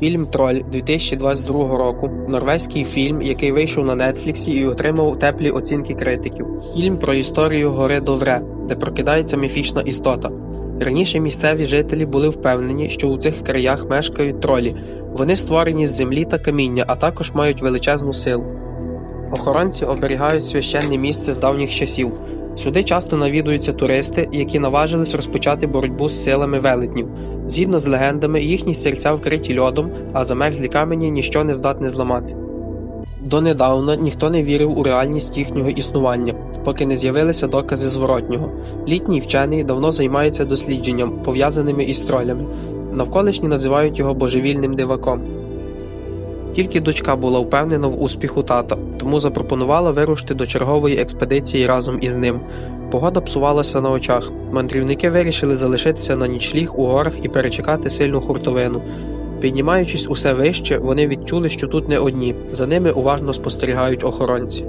Фільм Троль 2022 року. Норвезький фільм, який вийшов на Нетфліксі і отримав теплі оцінки критиків. Фільм про історію гори Довре, де прокидається міфічна істота. Раніше місцеві жителі були впевнені, що у цих краях мешкають тролі. Вони створені з землі та каміння, а також мають величезну силу. Охоронці оберігають священне місце з давніх часів. Сюди часто навідуються туристи, які наважились розпочати боротьбу з силами велетнів. Згідно з легендами, їхні серця вкриті льодом, а замерзлі камені ніщо не здатне зламати. Донедавна ніхто не вірив у реальність їхнього існування, поки не з'явилися докази зворотнього. Літній вчений давно займається дослідженням, пов'язаними із тролями. Навколишні називають його божевільним диваком. Тільки дочка була впевнена в успіху тата, тому запропонувала вирушити до чергової експедиції разом із ним. Погода псувалася на очах. Мандрівники вирішили залишитися на нічліг у горах і перечекати сильну хуртовину. Піднімаючись усе вище, вони відчули, що тут не одні. За ними уважно спостерігають охоронці.